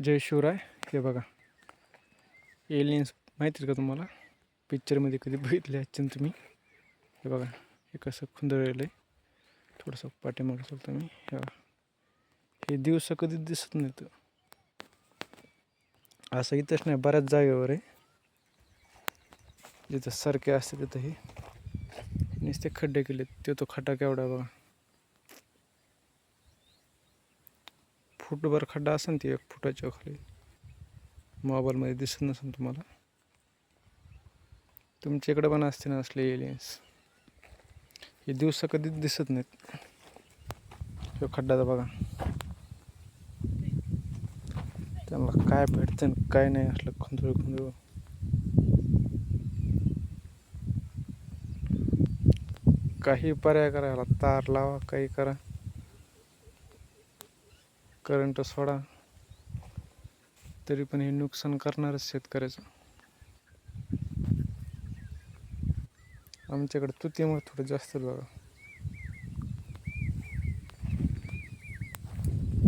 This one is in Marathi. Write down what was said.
जय शिवराय हे बघा. एलियन्स माहिती आहे का तुम्हाला? पिक्चरमध्ये कधी बघितले असतील तुम्ही? हे बघा. हे कसं खुंदळलेलं आहे. थोडंसं पाठीमाग चालतो मी. हे बघा. हे दिवस कधी दिसत नाहीत. असं इथंच नाही बऱ्याच जागेवर आहे. जिथं सारखे असते तिथं हे नुसते खड्डे केले ते तो खटाक एवढा बघा. फुटभर खड्डा असेल ती एक फुटाच्या खाली. मोबाईलमध्ये दिसत नसेल तुम्हाला. तुमच्याकडे पण असते ना असले एलियन्स हे दिवसा कधीच दिसत नाहीत. तो खड्डाचा बघा. त्यांना काय भेटतं आणि काय नाही असलं खुंदळ खुंदळ. काही पर्याय करायला तार लावा काही करा. करंट सोडा. तरी पण हे नुकसान करणारच शेतकऱ्याचं. आमच्याकडे तुतीमुळे थोडं जास्त बघा